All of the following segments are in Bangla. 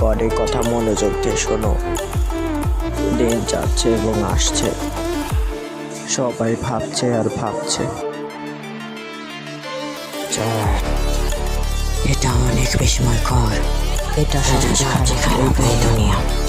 গডের কথা মনোযোগ দিয়ে শোনো। দিন যাচ্ছে এবং আসছে। সবাই ভাবছে আর ভাবছে। এটা অনেক বিস্ময়কর এটা এটা সাজা সাজা দুনিয়া।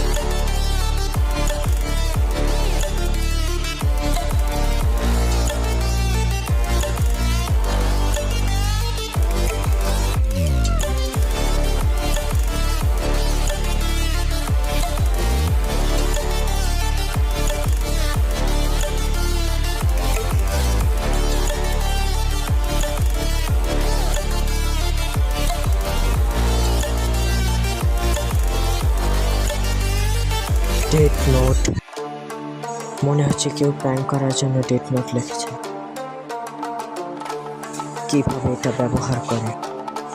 ডেট নোট মনে হচ্ছে কেউ প্র্যাঙ্ক করার জন্য ডেট নোট লিখেছে। কীভাবে এটা ব্যবহার করে?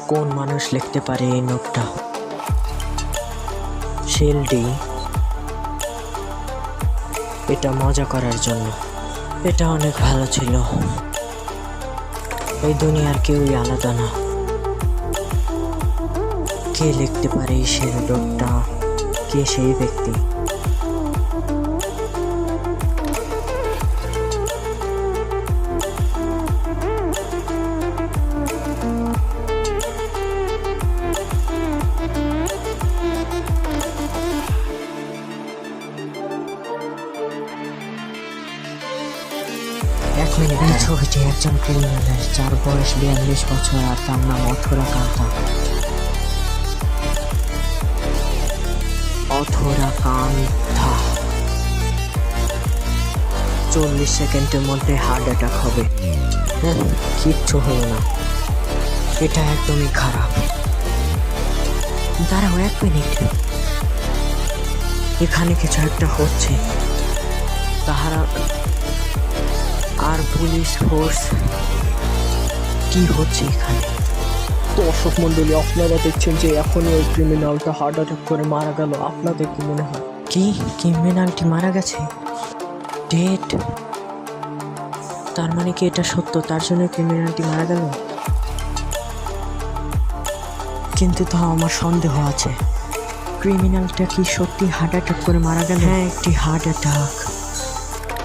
কোন মানুষ লিখতে পারে এই নোটটা? শিলডি। এটা মজা করার জন্য। এটা অনেক ভালো ছিল। এই দুনিয়ার কেউই আলাদা না। কে লিখতে পারে শিল নোটটা? কে সেই ব্যক্তি? এক মিনিট এই ছবিটি একজন ক্রিমিনালের যার বয়স বিয়াল্লিশ বছর আর তার নাম অথরা কান্তা। অথরা কান্তা। চল্লিশ সেকেন্ডের মধ্যে হার্ট অ্যাটাক হবে। হ্যাঁ, কিচ্ছু হলো না। এটা একদমই খারাপ। দাঁড়াও এক মিনিট। এখানে কিছু একটা হচ্ছে। তাহারা আর পুলিশ ফোর্স কি হচ্ছে এখানে? দর্শক মন্ডলী আপনারা দেখছেন যে এখনই ওই ক্রিমিনালটা হার্ট অ্যাটাক করে মারা গেল। আপনাদের কি মনে হয়? কি? ক্রিমিনালটি মারা গেছে? ডেট তার মানে কি এটা সত্য? তার জন্য ক্রিমিনালটি মারা গেল? কিন্তু তাও আমার সন্দেহ আছে। ক্রিমিনালটা কি সত্যি হার্ট অ্যাটাক করে মারা গেল? হ্যাঁ একটি হার্ট অ্যাটাক